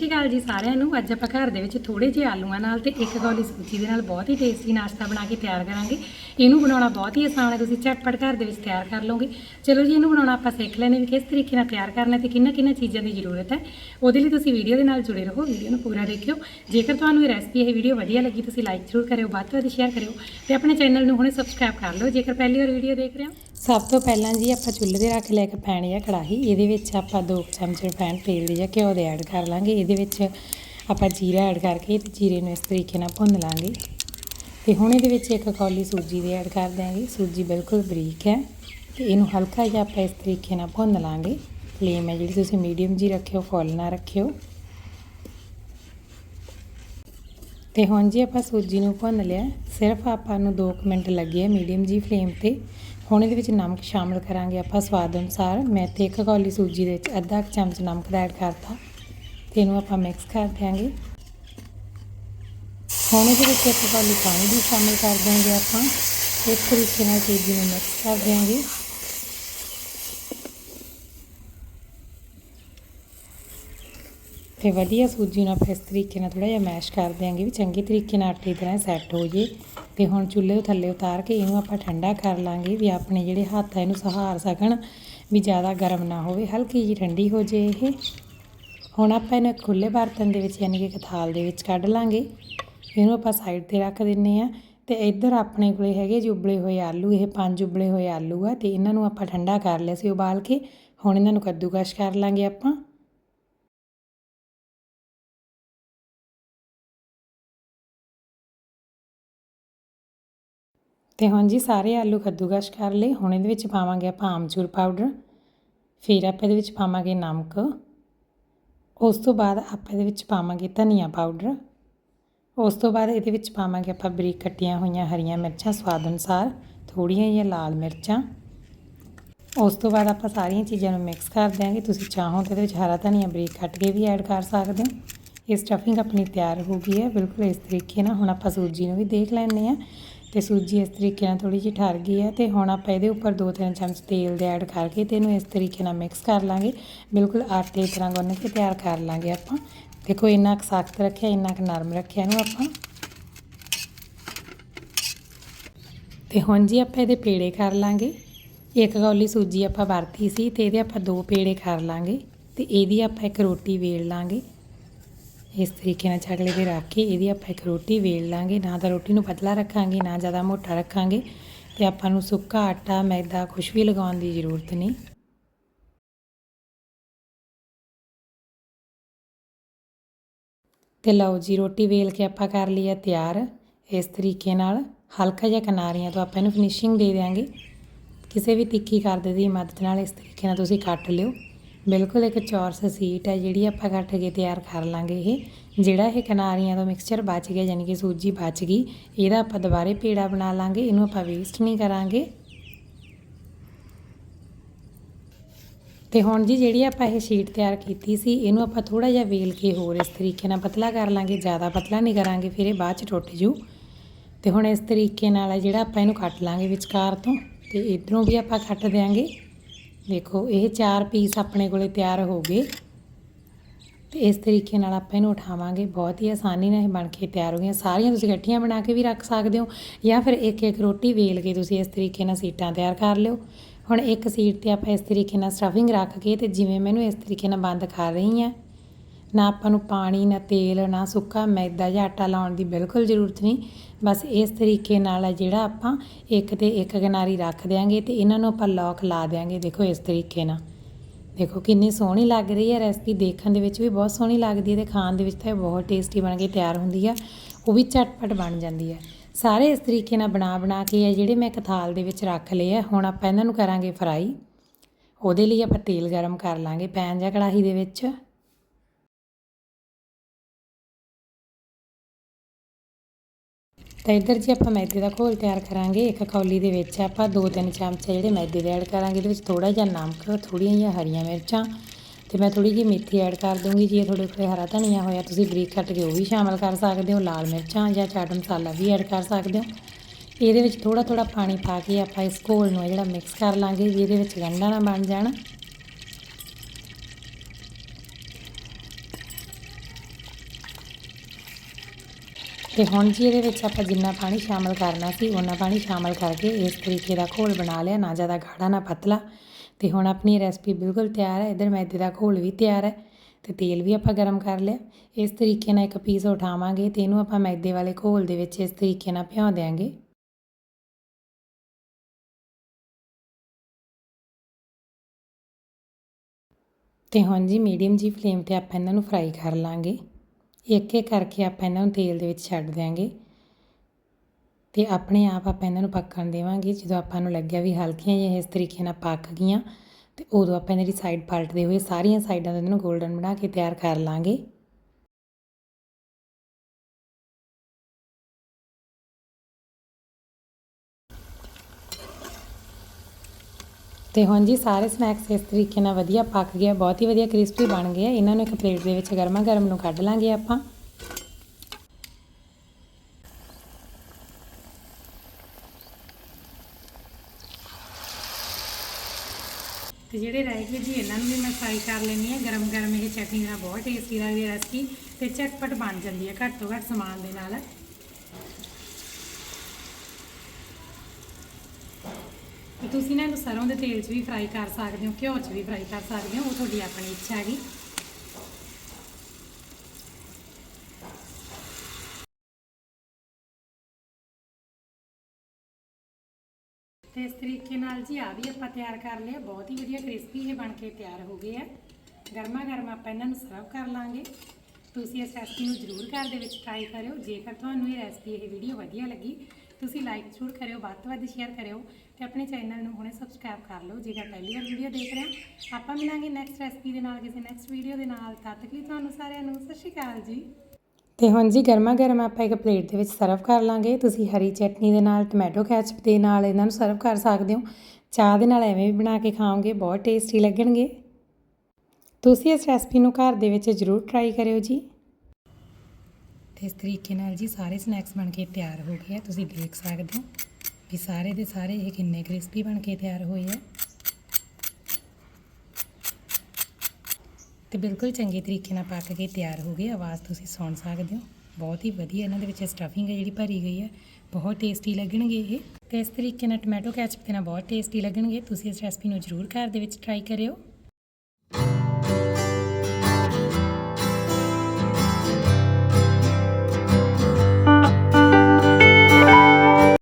ਸ਼੍ਰੀ ਅਕਾਲ ਜੀ ਸਾਰਿਆਂ ਨੂੰ। ਅੱਜ ਆਪਾਂ ਘਰ ਦੇ ਵਿੱਚ ਥੋੜੇ ਜਿਹੇ ਆਲੂਆਂ ਨਾਲ ਤੇ ਇੱਕ ਕੌਲੀ ਸੂਜੀ ਦੇ ਨਾਲ ਬਹੁਤ ਹੀ ਟੇਸਟੀ ਨਾਸ਼ਤਾ ਬਣਾ ਕੇ ਤਿਆਰ ਕਰਾਂਗੇ। ਇਹਨੂੰ ਬਣਾਉਣਾ ਬਹੁਤ ਹੀ ਆਸਾਨ ਹੈ, ਤੁਸੀਂ ਝਟਪਟ ਘਰ ਦੇ ਵਿੱਚ ਤਿਆਰ ਕਰ ਲਓਗੇ। ਚਲੋ ਜੀ, ਇਹਨੂੰ ਬਣਾਉਣਾ ਆਪਾਂ ਸਿੱਖ ਲੈਣੇ ਵੀ ਕਿਸ ਤਰੀਕੇ ਨਾਲ ਤਿਆਰ ਕਰਨਾ ਤੇ ਕਿੰਨਾ ਕਿੰਨਾ ਚੀਜ਼ਾਂ ਦੀ ਜ਼ਰੂਰਤ ਹੈ। ਉਹਦੇ ਲਈ ਤੁਸੀਂ ਵੀਡੀਓ ਦੇ ਨਾਲ ਜੁੜੇ ਰਹੋ, ਵੀਡੀਓ ਨੂੰ ਪੂਰਾ ਦੇਖਿਓ। ਜੇਕਰ ਤੁਹਾਨੂੰ ਇਹ ਰੈਸਪੀ ਇਹ ਵੀਡੀਓ ਵਧੀਆ ਲੱਗੀ, ਤੁਸੀਂ ਲਾਈਕ ਜ਼ਰੂਰ ਕਰਿਓ, ਵੱਧ ਤੋਂ ਵੱਧ ਸ਼ੇਅਰ ਕਰਿਓ ਤੇ ਆਪਣੇ ਚੈਨਲ ਨੂੰ ਹੁਣੇ ਸਬਸਕ੍ਰਾਈਬ ਕਰ ਲਓ। ਜੇਕਰ ਪਹਿਲੀ ਵਾਰ ਵੀਡੀਓ ਦੇਖ ਰਹੇ ਹੋ ਸਭ ਤੋਂ ਪਹਿਲਾਂ ਜੀ ਆਪਾਂ ਚੁੱਲ੍ਹੇ ਤੇ ਰੱਖ ਲਿਆ ਇੱਕ ਪੈਣ ਜਾਂ ਕੜਾਹੀ ਇਹਦੇ ਵਿੱਚ ਆਪਾਂ 2 ਚਮਚ ਰਿਫਾਈਂਡ ਤੇਲ ਦੇ ਜਾਂ ਘਿਓ ਦੇ ਐਡ ਕਰ ਲਾਂਗੇ। ਇਹਦੇ ਵਿੱਚ ਆਪਾਂ ਜੀਰਾ ਐਡ ਕਰਕੇ ਤੇ ਜੀਰੇ ਨੂੰ ਇਸ ਤਰੀਕੇ ਨਾਲ ਭੁੰਨ ਲਾਂਗੇ। ਤੇ ਹੁਣ ਇਹਦੇ ਵਿੱਚ ਇੱਕ ਕੌਲੀ ਸੂਜੀ ਦੀ ਐਡ ਕਰ ਦਿਆਂਗੇ। ਸੂਜੀ ਬਿਲਕੁਲ ਬਰੀਕ ਹੈ ਤੇ ਇਹਨੂੰ ਹਲਕਾ ਜਿਹਾ ਆਪਾਂ ਇਸ ਤਰੀਕੇ ਨਾਲ ਭੁੰਨ ਲਾਂਗੇ। ਫਲੇਮ ਹੈ ਜਿਹੜੀ ਤੁਸੀਂ ਮੀਡੀਅਮ ਜੀ ਰੱਖਿਓ ਫੁੱਲ ਨਾ ਰੱਖਿਓ। ਤੇ ਹੁਣ ਜੀ ਆਪਾਂ ਸੂਜੀ ਨੂੰ ਭੁੰਨ ਲਿਆ। ਸਿਰਫ ਆਪਾਂ ਨੂੰ 2 ਮਿੰਟ ਲੱਗੇ ਆ ਮੀਡੀਅਮ ਜੀ ਫਲੇਮ ਤੇ। ਹੁਣ ਇਹਦੇ ਵਿੱਚ ਨਮਕ ਸ਼ਾਮਿਲ ਕਰਾਂਗੇ ਆਪਾਂ ਸਵਾਦ ਅਨੁਸਾਰ। ਮੈਂ ਤੇ ਇੱਕ ਕੌਲੀ ਸੂਜੀ ਦੇ ਵਿੱਚ ਅੱਧਾ ਕੁ ਚਮਚ ਨਮਕ ਦਾ ਐਡ ਕਰਤਾ ਤੇ ਇਹਨੂੰ ਆਪਾਂ ਮਿਕਸ ਕਰ ਦਿਆਂਗੇ। ਹੁਣ ਇਹਦੇ ਵਿੱਚ ਇੱਕ ਕੌਲੀ ਪਾਣੀ ਵੀ ਸ਼ਾਮਿਲ ਕਰ ਦਿਆਂਗੇ ਆਪਾਂ। ਇਸ ਤਰੀਕੇ ਨਾਲ ਸੂਜੀ ਨੂੰ ਮਿਕਸ ਕਰ ਦਿਆਂਗੇ। ਤੇ ਵਧੀਆ ਸੂਜੀ ਨੂੰ ਆਪਾਂ ਇਸ ਤਰੀਕੇ ਨਾਲ ਥੋੜਾ ਜਿਹਾ ਮੈਸ਼ ਕਰ ਦਿਆਂਗੇ ਵੀ ਚੰਗੇ ਤਰੀਕੇ ਨਾਲ ਆਟੇ ਤਰ੍ਹਾਂ ਸੈੱਟ ਹੋ ਜੇ। ਤੇ ਹੁਣ ਚੁੱਲ੍ਹੇ ਤੋਂ ਥੱਲੇ ਉਤਾਰ ਕੇ ਇਹਨੂੰ ਆਪਾਂ ਠੰਡਾ ਕਰ ਲਾਂਗੇ ਵੀ ਆਪਣੇ ਜਿਹੜੇ ਹੱਥ ਆ ਇਹਨੂੰ ਸਹਾਰ ਸਕਣ ਵੀ ਜ਼ਿਆਦਾ ਗਰਮ ਨਾ ਹੋਵੇ, ਹਲਕੀ ਜਿਹੀ ਠੰਡੀ ਹੋ ਜੇ ਇਹ। ਹੁਣ ਆਪਾਂ ਇਹਨੂੰ ਇੱਕ ਖੁੱਲੇ ਬਰਤਨ ਦੇ ਵਿੱਚ ਯਾਨੀ ਕਿ ਇੱਕ ਥਾਲ ਦੇ ਵਿੱਚ ਕੱਢ ਲਾਂਗੇ। ਇਹਨੂੰ ਆਪਾਂ ਸਾਈਡ ਤੇ ਰੱਖ ਦਿੰਨੇ ਆ ਤੇ ਇੱਧਰ ਆਪਣੇ ਕੋਲੇ ਹੈਗੇ ਜੀ ਉਬਲੇ ਹੋਏ ਆਲੂ, ਇਹ ਪੰਜ ਉਬਲੇ ਹੋਏ ਆਲੂ ਆ ਤੇ ਇਹਨਾਂ ਨੂੰ ਆਪਾਂ ਠੰਡਾ ਕਰ ਲਿਆ ਸੀ ਉਬਾਲ ਕੇ। ਹੁਣ ਇਹਨਾਂ ਨੂੰ ਕੱਦੂਕਸ਼ ਕਰ ਲਾਂਗੇ ਆਪਾਂ। ਤੇ ਹੁਣ ਜੀ ਸਾਰੇ ਆਲੂ ਕੱਦੂਕਸ਼ ਕਰ ਲਏ। ਹੁਣ ਇਹਦੇ ਵਿੱਚ ਪਾਵਾਂਗੇ ਆਪਾਂ ਆਮਚੂਰ ਪਾਊਡਰ ਫਿਰ ਆਪਾਂ ਇਹਦੇ ਵਿੱਚ ਪਾਵਾਂਗੇ ਨਮਕ। ਉਸ ਤੋਂ ਬਾਅਦ ਆਪਾਂ ਇਹਦੇ ਵਿੱਚ ਪਾਵਾਂਗੇ ਧਨੀਆ ਪਾਊਡਰ ਉਸ ਤੋਂ ਬਾਅਦ ਇਹਦੇ ਵਿੱਚ ਪਾਵਾਂਗੇ ਆਪਾਂ ਬਰੀਕ ਕੱਟੀਆਂ ਹੋਈਆਂ ਹਰੀਆਂ ਮਿਰਚਾਂ ਸਵਾਦ ਅਨੁਸਾਰ ਥੋੜੀਆਂ ਜਿਹੀਆਂ ਲਾਲ ਮਿਰਚਾਂ। ਉਸ ਤੋਂ ਬਾਅਦ ਆਪਾਂ ਸਾਰੀਆਂ ਚੀਜ਼ਾਂ ਨੂੰ ਮਿਕਸ ਕਰ ਦਿਆਂਗੇ। ਤੁਸੀਂ ਚਾਹੋ ਤਾਂ ਇਹਦੇ ਵਿੱਚ ਹਰਾ ਧਨੀਆ ਬਰੀਕ ਕੱਟ ਕੇ ਵੀ ਐਡ ਕਰ ਸਕਦੇ ਹੋ। ਇਹ ਸਟਫਿੰਗ ਆਪਣੀ ਤਿਆਰ ਹੋ ਗਈ ਹੈ। ਬਿਲਕੁਲ ਇਸ ਤਰੀਕੇ ਨਾਲ ਹੁਣ ਆਪਾਂ ਸੂਜੀ ਨੂੰ ਵੀ ਦੇਖ ਲੈਂਦੇ ਆ ਤੇ ਸੂਜੀ ਇਸ ਤਰੀਕੇ ਨਾਲ ਥੋੜੀ ਜਿਹੀ ਠਰ ਗਈ ਹੈ ਤੇ ਹੁਣ ਆਪਾਂ ਇਹਦੇ ਉੱਪਰ 2-3 ਚਮਚ ਤੇਲ ਦੇ ਐਡ ਕਰਕੇ ਤੇ ਇਹਨੂੰ ਇਸ ਤਰੀਕੇ ਨਾਲ ਮਿਕਸ ਕਰ ਲਾਂਗੇ। ਬਿਲਕੁਲ ਆਟੇ ਦੀ ਤਰ੍ਹਾਂ ਗੁੰਨ ਕੇ ਤਿਆਰ ਕਰ ਲਾਂਗੇ ਆਪਾਂ। ਦੇਖੋ ਇੰਨਾ ਕੁ ਸਖਤ ਰੱਖਿਆ, ਇੰਨਾ ਕੁ ਨਰਮ ਰੱਖਿਆ ਇਹਨੂੰ ਆਪਾਂ। ਤੇ ਹੁਣ ਜੀ ਆਪਾਂ ਇਹਦੇ ਪੇੜੇ ਕਰ ਲਾਂਗੇ। ਇੱਕ ਕੌਲੀ ਸੂਜੀ ਆਪਾਂ ਵਰਤੀ ਸੀ ਤੇ ਇਹਦੇ ਆਪਾਂ ਦੋ ਪੇੜੇ ਕਰ ਲਾਂਗੇ। ਤੇ ਇਹਦੀ ਆਪਾਂ ਇੱਕ ਰੋਟੀ ਵੇਲ ਲਾਂਗੇ। ਇਸ ਤਰੀਕੇ ਨਾਲ ਚਕਲੇ ਤੇ ਰੱਖ ਕੇ ਇਹਦੀ ਆਪਾਂ ਇੱਕ ਰੋਟੀ ਵੇਲ ਲਾਂਗੇ, ਨਾ ਤਾਂ ਰੋਟੀ ਨੂੰ ਪਤਲਾ ਰੱਖਾਂਗੇ, ਨਾ ਜ਼ਿਆਦਾ ਮੋਟਾ ਰੱਖਾਂਗੇ ਤੇ ਆਪਾਂ ਨੂੰ ਸੁੱਕਾ ਆਟਾ, ਮੈਦਾ ਕੁਝ ਵੀ ਲਗਾਉਣ ਦੀ ਜ਼ਰੂਰਤ ਨਹੀਂ। ਤੇ ਲਓ ਜੀ, ਰੋਟੀ ਵੇਲ ਕੇ ਆਪਾਂ ਕਰ ਲਈ ਹੈ ਤਿਆਰ। ਇਸ ਤਰੀਕੇ ਨਾਲ ਹਲਕਾ ਜਿਹਾ ਕਿਨਾਰੀਆਂ ਤੋਂ ਆਪਾਂ ਇਹਨੂੰ ਫਿਨਿਸ਼ਿੰਗ ਦੇ ਦਿਆਂਗੇ। ਕਿਸੇ ਵੀ ਤਿੱਖੀ ਕਰਦੇ ਦੀ ਮਦਦ ਨਾਲ ਇਸ ਤਰੀਕੇ ਨਾਲ ਤੁਸੀਂ ਕੱਟ ਲਿਓ। ਬਿਲਕੁਲ ਇੱਕ ਚੌਰਸ ਸੀਟ ਹੈ ਜਿਹੜੀ ਆਪਾਂ ਕੱਟ ਕੇ ਤਿਆਰ ਕਰ ਲਾਂਗੇ ਇਹ। ਜਿਹੜਾ ਇਹ ਕਿਨਾਰੀਆਂ ਤੋਂ ਮਿਕਸਚਰ ਬਚ ਗਿਆ ਯਾਨੀ ਕਿ ਸੂਜੀ ਬਚ ਗਈ, ਇਹਦਾ ਆਪਾਂ ਦੁਬਾਰੇ ਪੇੜਾ ਬਣਾ ਲਾਂਗੇ, ਇਹਨੂੰ ਆਪਾਂ ਵੇਸਟ ਨਹੀਂ ਕਰਾਂਗੇ। ਤੇ ਹੁਣ ਜੀ ਜਿਹੜੀ ਆਪਾਂ ਇਹ ਸ਼ੀਟ ਤਿਆਰ ਕੀਤੀ ਸੀ, ਇਹਨੂੰ ਆਪਾਂ ਥੋੜਾ ਜਿਹਾ ਵੇਲ ਕੇ ਹੋਰ ਇਸ ਤਰੀਕੇ ਨਾਲ ਪਤਲਾ ਕਰ ਲਾਂਗੇ, ਜ਼ਿਆਦਾ ਪਤਲਾ ਨਹੀਂ ਕਰਾਂਗੇ, ਫਿਰ ਇਹ ਬਾਅਦ ਚ ਟੁੱਟ ਜੂ। ਤੇ ਹੁਣ ਇਸ ਤਰੀਕੇ ਨਾਲ ਜਿਹੜਾ ਆਪਾਂ ਇਹਨੂੰ ਕੱਟ ਲਾਂਗੇ ਵਿਚਕਾਰ ਤੋਂ, ਤੇ ਇਧਰੋਂ ਵੀ ਆਪਾਂ ਕੱਟ ਦੇਾਂਗੇ ਦੇਖੋ, ਇਹ ਚਾਰ ਪੀਸ ਆਪਣੇ ਕੋਲੇ ਤਿਆਰ ਹੋ ਗਏ। ਤੇ ਇਸ ਤਰੀਕੇ ਨਾਲ ਆਪਾਂ ਇਹਨੂੰ ਉਠਾਵਾਂਗੇ। ਬਹੁਤ ਹੀ ਆਸਾਨੀ ਨਾਲ ਇਹ ਬਣ ਕੇ ਤਿਆਰ ਹੋ ਗਈਆਂ। ਸਾਰੀਆਂ ਤੁਸੀਂ ਇਕੱਠੀਆਂ ਬਣਾ ਕੇ ਵੀ ਰੱਖ ਸਕਦੇ ਹੋ ਜਾਂ ਫਿਰ ਇੱਕ ਇੱਕ ਰੋਟੀ ਵੇਲ ਕੇ ਤੁਸੀਂ ਇਸ ਤਰੀਕੇ ਨਾਲ ਸੀਟਾਂ ਤਿਆਰ ਕਰ ਲਿਓ। ਹੁਣ ਇੱਕ ਸੀਟ ਤੇ ਆਪਾਂ ਇਸ ਤਰੀਕੇ ਨਾਲ ਸਟਫਿੰਗ ਰੱਖ ਕੇ ਤੇ ਜਿਵੇਂ ਮੈਨੂੰ ਇਸ ਤਰੀਕੇ ਨਾਲ ਬੰਦ ਕਰ ਰਹੀ ਹਾਂ। ਨਾ ਆਪਾਂ ਨੂੰ ਪਾਣੀ, ਨਾ ਤੇਲ, ਨਾ ਸੁੱਕਾ ਮੈਦਾ ਜਾਂ ਆਟਾ ਲਾਉਣ ਦੀ ਬਿਲਕੁਲ ਜ਼ਰੂਰਤ ਨਹੀਂ। ਬਸ ਇਸ ਤਰੀਕੇ ਨਾਲ ਹੈ ਜਿਹੜਾ ਆਪਾਂ ਇੱਕ ਤੇ ਇੱਕ ਕਿਨਾਰੀ ਰੱਖ ਦਿਆਂਗੇ ਤੇ ਇਹਨਾਂ ਨੂੰ ਆਪਾਂ ਲੌਕ ਲਾ ਦਿਆਂਗੇ। ਦੇਖੋ ਇਸ ਤਰੀਕੇ ਨਾਲ। ਦੇਖੋ ਕਿੰਨੀ ਸੋਹਣੀ ਲੱਗ ਰਹੀ ਹੈ ਰੈਸਪੀ ਦੇਖਣ ਦੇ ਵਿੱਚ ਵੀ ਬਹੁਤ ਸੋਹਣੀ ਲੱਗਦੀ ਹੈ ਤੇ ਖਾਣ ਦੇ ਵਿੱਚ ਤਾਂ ਇਹ ਬਹੁਤ ਟੇਸਟੀ ਬਣ ਕੇ ਤਿਆਰ ਹੁੰਦੀ ਆ। ਉਹ ਵੀ ਝਟਪਟ ਬਣ ਜਾਂਦੀ ਹੈ ਸਾਰੇ ਇਸ ਤਰੀਕੇ ਨਾਲ ਬਣਾ ਬਣਾ ਕੇ ਆ ਜਿਹੜੇ ਮੈਂ ਇੱਕ ਥਾਲ ਦੇ ਵਿੱਚ ਰੱਖ ਲਏ ਆ। ਹੁਣ ਆਪਾਂ ਇਹਨਾਂ ਨੂੰ ਕਰਾਂਗੇ ਫਰਾਈ ਉਹਦੇ ਲਈ ਆਪਾਂ ਤੇਲ ਗਰਮ ਕਰ ਲਾਂਗੇ। ਪੈਨ ਜਾਂ ਕੜਾਹੀ ਦੇ ਵਿੱਚ। ਤਾਂ ਇੱਧਰ ਜੀ ਆਪਾਂ ਮੈਦੇ ਦਾ ਘੋਲ ਤਿਆਰ ਕਰਾਂਗੇ, ਇੱਕ ਕੌਲੀ ਦੇ ਵਿੱਚ ਆਪਾਂ ਦੋ ਤਿੰਨ ਚਮਚੇ ਜਿਹੜੇ ਮੈਦੇ ਦੇ ਐਡ ਕਰਾਂਗੇ, ਇਹਦੇ ਵਿੱਚ ਥੋੜਾ ਜਿਹਾ ਨਮਕ ਥੋੜੀਆਂ ਜਿਹੀਆਂ ਹਰੀਆਂ ਮਿਰਚਾਂ ਤੇ ਮੈਂ ਥੋੜੀ ਜਿਹੀ ਮੇਥੀ ਐਡ ਕਰ ਦੂੰਗੀ ਜੇ ਤੁਹਾਡੇ ਕੋਲ ਹਰਾ ਧਨੀਆ ਹੋਇਆ ਤੁਸੀਂ ਬਰੀਕ ਕੱਟ ਕੇ ਉਹ ਵੀ ਸ਼ਾਮਲ ਕਰ ਸਕਦੇ ਹੋ, ਲਾਲ ਮਿਰਚਾਂ ਜਾਂ ਚਾਟ ਮਸਾਲਾ ਵੀ ਐਡ ਕਰ ਸਕਦੇ ਹੋ। ਇਹਦੇ ਵਿੱਚ ਥੋੜਾ ਥੋੜਾ ਪਾਣੀ ਪਾ ਕੇ ਆਪਾਂ ਇਸ ਘੋਲ ਨੂੰ ਜਿਹੜਾ ਮਿਕਸ ਕਰ ਲਾਂਗੇ, ਵੀ ਇਹਦੇ ਵਿੱਚ ਗੰਢਾ ਨਾ ਬਣ ਜਾਣ। ਤੇ ਹੁਣ ਜੀ ਇਹਦੇ ਵਿੱਚ ਆਪਾਂ ਜਿੰਨਾ ਪਾਣੀ ਸ਼ਾਮਲ ਕਰਨਾ ਸੀ ਉਹਨਾਂ ਪਾਣੀ ਸ਼ਾਮਲ ਕਰਕੇ ਇਸ ਤਰੀਕੇ ਦਾ ਘੋਲ ਬਣਾ ਲਿਆ, ਨਾ ਜ਼ਿਆਦਾ ਗਾੜਾ, ਨਾ ਪਤਲਾ। ਤੇ ਹੁਣ ਆਪਣੀ ਰੈਸਪੀ ਬਿਲਕੁਲ ਤਿਆਰ ਹੈ, ਇਧਰ ਮੈਦੇ ਦਾ ਘੋਲ ਵੀ ਤਿਆਰ ਹੈ ਤੇ ਤੇਲ ਵੀ ਆਪਾਂ ਗਰਮ ਕਰ ਲਿਆ। ਇਸ ਤਰੀਕੇ ਨਾਲ ਇੱਕ ਪੀਸ ਉਠਾਵਾਂਗੇ ਤੇ ਇਹਨੂੰ ਆਪਾਂ ਮੈਦੇ ਵਾਲੇ ਘੋਲ ਦੇ ਵਿੱਚ ਇਸ ਤਰੀਕੇ ਨਾਲ ਭਿਉਂ ਦਿਆਂਗੇ। ਤੇ ਹੁਣ ਜੀ ਮੀਡੀਅਮ ਜੀ ਫਲੇਮ ਤੇ ਆਪਾਂ ਇਹਨਾਂ ਨੂੰ ਫਰਾਈ ਕਰ ਲਾਂਗੇ। ਇੱਕ ਇੱਕ ਕਰਕੇ ਆਪਾਂ ਇਹਨਾਂ ਨੂੰ ਤੇਲ ਦੇ ਵਿੱਚ ਛੱਡ ਦਿਆਂਗੇ। ਤੇ ਆਪਣੇ ਆਪ ਆਪਾਂ ਇਹਨਾਂ ਨੂੰ ਪੱਕਣ ਦੇਵਾਂਗੇ। ਜਦੋਂ ਆਪਾਂ ਨੂੰ ਲੱਗਿਆ ਵੀ ਹਲਕੀਆਂ ਜਿਹੀਆਂ ਇਸ ਤਰੀਕੇ ਨਾਲ ਪੱਕ ਗਈਆਂ, ਤੇ ਉਦੋਂ ਆਪਾਂ ਇਹਨਾਂ ਦੀ ਸਾਈਡ ਪਲਟਦੇ ਹੋਏ ਸਾਰੀਆਂ ਸਾਈਡਾਂ ਤੋਂ ਇਹਨਾਂ ਨੂੰ 골ਡਨ ਬਣਾ ਕੇ ਤਿਆਰ ਕਰ ਲਾਂਗੇ। ਤੇ ਹੁਣ ਜੀ ਸਾਰੇ ਸਨੈਕਸ ਇਸ ਤਰੀਕੇ ਨਾਲ ਵਧੀਆ ਪੱਕ ਗਿਆ ਬਹੁਤ ਹੀ ਵਧੀਆ ਕ੍ਰਿਸਪੀ ਬਣ ਗਏ ਆ। ਇਹਨਾਂ ਨੂੰ ਇੱਕ ਪਲੇਟ ਦੇ ਵਿੱਚ ਗਰਮਾ ਗਰਮ ਨੂੰ ਕੱਢ ਲਾਂਗੇ ਆਪਾਂ। ਤੇ ਜਿਹੜੇ ਰਹਿ ਗਏ ਜੀ, ਇਹਨਾਂ ਨੂੰ ਵੀ ਮੈਂ ਫਰਾਈ ਕਰ ਲੈਣੀ ਹੈ। ਗਰਮ ਗਰਮ ਇਹ ਚਟਨੀ ਨਾਲ ਬਹੁਤ ਟੇਸਟੀ ਲੱਗਦੀ ਹੈ ਰੈਸਪੀ ਤੇ ਚਟਪਟ ਬਣ ਜਾਂਦੀ ਹੈ ਘੱਟ ਤੋਂ ਘੱਟ ਸਮਾਨ ਦੇ ਨਾਲ। ਤੁਸੀਂ ਨਾ ਇਹਨੂੰ ਸਰੋਂ ਦੇ ਤੇਲ 'ਚ ਵੀ ਫਰਾਈ ਕਰ ਸਕਦੇ ਹੋ, ਘਿਓ 'ਚ ਵੀ ਫਰਾਈ ਕਰ ਸਕਦੇ ਹੋ, ਉਹ ਤੁਹਾਡੀ ਆਪਣੀ ਇੱਛਾ ਹੈਗੀ। ਤੇ ਇਸ ਤਰੀਕੇ ਨਾਲ ਜੀ ਆ ਵੀ ਆਪਾਂ ਤਿਆਰ ਕਰ ਲਿਆ, ਬਹੁਤ ਹੀ ਵਧੀਆ ਕ੍ਰਿਸਪੀ ਇਹ ਬਣ ਕੇ ਤਿਆਰ ਹੋ ਗਏ ਆ। ਗਰਮਾ ਗਰਮ ਆਪਾਂ ਇਹਨਾਂ ਨੂੰ ਸਰਵ ਕਰ ਲਾਂਗੇ। ਤੁਸੀਂ ਇਸ ਰੈਸਪੀ ਨੂੰ ਜ਼ਰੂਰ ਘਰ ਦੇ ਵਿੱਚ ਟਰਾਈ ਕਰਿਓ, ਜੇਕਰ ਤੁਹਾਨੂੰ ਇਹ ਰੈਸਪੀ ਇਹ ਵੀਡੀਓ ਵਧੀਆ ਲੱਗੀ ਤੁਸੀਂ ਲਾਈਕ ਜ਼ਰੂਰ ਕਰਿਓ, ਵੱਧ ਤੋਂ ਵੱਧ ਸ਼ੇਅਰ ਕਰਿਓ ਤੇ ਆਪਣੇ ਚੈਨਲ ਨੂੰ ਹੁਣੇ ਸਬਸਕ੍ਰਾਈਬ ਕਰ ਲਓ ਜੇਕਰ ਪਹਿਲੀ ਵਾਰ ਵੀਡੀਓ ਦੇਖ ਰਹੇ ਹੋ। ਆਪਾਂ ਮਿਲਾਂਗੇ ਨੈਕਸਟ ਰੈਸਪੀ ਦੇ ਨਾਲ ਕਿਸੇ ਨੈਕਸਟ ਵੀਡੀਓ ਦੇ ਨਾਲ। ਤਦ ਤੱਕ ਲਈ ਤੁਹਾਨੂੰ ਸਾਰਿਆਂ ਨੂੰ ਸਤਿ ਸ਼੍ਰੀ ਅਕਾਲ ਜੀ। ਤੇ ਹੁਣ ਜੀ ਗਰਮਾ ਗਰਮ ਆਪਾਂ ਇੱਕ ਪਲੇਟ ਦੇ ਵਿੱਚ ਸਰਵ ਕਰ ਲਾਂਗੇ। ਤੁਸੀਂ ਹਰੀ ਚਟਨੀ ਦੇ ਨਾਲ ਟੋਮੈਟੋ ਕੈਚਪ ਦੇ ਨਾਲ ਇਹਨਾਂ ਨੂੰ ਸਰਵ ਕਰ ਸਕਦੇ ਹੋ। ਚਾਹ ਦੇ ਨਾਲ ਐਵੇਂ ਵੀ ਬਣਾ ਕੇ ਖਾਓਗੇ, ਬਹੁਤ ਟੇਸਟੀ ਲੱਗਣਗੇ। ਤੁਸੀਂ ਇਸ ਰੈਸਪੀ ਨੂੰ ਘਰ ਦੇ ਵਿੱਚ ਜ਼ਰੂਰ ਟਰਾਈ ਕਰਿਓ ਜੀ। ਤੇ ਇਸ ਤਰੀਕੇ ਨਾਲ ਜੀ ਸਾਰੇ ਸਨੈਕਸ ਬਣ ਕੇ ਤਿਆਰ ਹੋ ਗਏ ਆ। ਤੁਸੀਂ ਦੇਖ ਸਕਦੇ ਹੋ ਵੀ ਸਾਰੇ ਦੇ ਸਾਰੇ ਇਹ ਕਿੰਨੇ ਕ੍ਰਿਸਪੀ ਬਣ ਕੇ ਤਿਆਰ ਹੋਏ ਆ। ਤੇ ਬਿਲਕੁਲ ਚੰਗੇ ਤਰੀਕੇ ਨਾਲ ਪੱਕ ਕੇ ਤਿਆਰ ਹੋ ਗਏ। ਆਵਾਜ਼ ਤੁਸੀਂ ਸੁਣ ਸਕਦੇ ਹੋ। ਬਹੁਤ ਹੀ ਵਧੀਆ ਇਹਨਾਂ ਦੇ ਵਿੱਚ ਸਟਫਿੰਗ ਹੈ ਜਿਹੜੀ ਭਰੀ ਗਈ ਹੈ। ਬਹੁਤ ਟੇਸਟੀ ਲੱਗਣਗੇ ਇਹ। ਤੇ ਇਸ ਤਰੀਕੇ ਨਾਲ ਟੋਮੈਟੋ ਕੈਚਪ ਦੇ ਨਾਲ ਬਹੁਤ ਟੇਸਟੀ ਲੱਗਣਗੇ। ਤੁਸੀਂ ਇਸ ਰੈਸਪੀ ਨੂੰ ਜ਼ਰੂਰ ਘਰ ਦੇ ਵਿੱਚ ਟਰਾਈ ਕਰਿਓ।